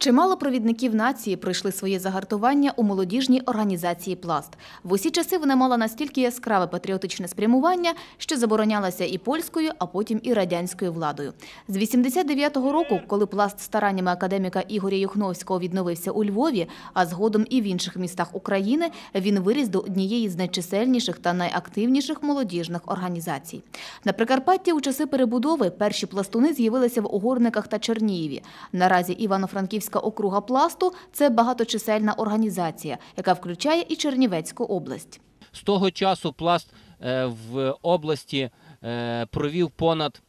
Чимало провідників нації пройшли своє загартування у молодіжній організації Пласт. В усі часи вона мала настільки яскраве патріотичне спрямування, що заборонялася і польською, а потім і радянською владою. З 89-го року, коли пласт стараннями академіка Ігоря Юхновського відновився у Львові, а згодом і в інших містах України, він виріс до однієї з найчисельніших та найактивніших молодіжних організацій. На Прикарпатті у часи перебудови перші пластуни з'явилися в Огорниках та Чернієві. Наразі Івано-Франківська округа пласту це багаточисельна організація, яка включає і Чернівецьку область. З того часу пласт е, в області е, провів понад,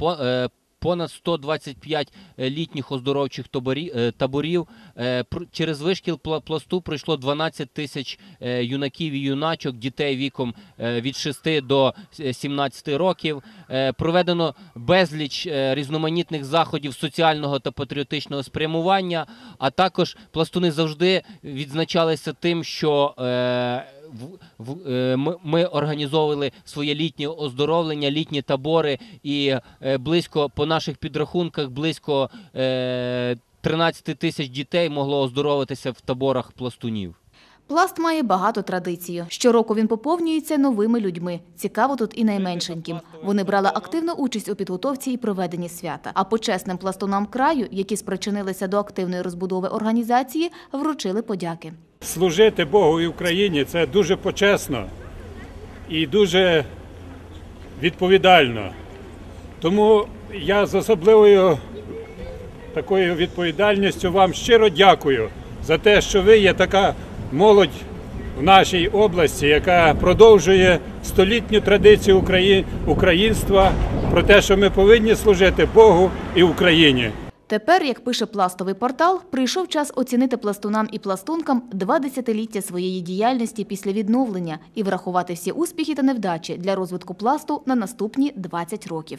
е, понад 125 літніх оздоровчих е, таборів. Е, Через вишкіл пласту пройшло 12 тисяч е, юнаків і юначок, дітей віком е, від 6 до е, 17 років. Е, Проведено безліч е, різноманітних заходів соціального та патріотичного спрямування, а також пластуни завжди відзначалися тим, що е, е, ми, ми організовували своє літнє оздоровлення, літні табори, і е, близько по наших підрахунках близько е, 13 тисяч дітей могло оздоровитися в таборах пластунів. Пласт має багато традицій. Щороку він поповнюється новими людьми. Цікаво тут і найменшеньким. Вони брали активну участь у підготовці і проведенні свята. А почесним пластунам краю, які спричинилися до активної розбудови організації, вручили подяки. Служити Богу і Україні це дуже почесно і дуже відповідально. Тому я з особливою такою відповідальністю вам щиро дякую за те, що ви є така молодь в нашій області, яка продовжує столітню традицію Украї- українства про те, що ми повинні служити Богу і Україні. Тепер, як пише пластовий портал, прийшов час оцінити пластунам і пластункам два десятиліття своєї діяльності після відновлення і врахувати всі успіхи та невдачі для розвитку пласту на наступні 20 років.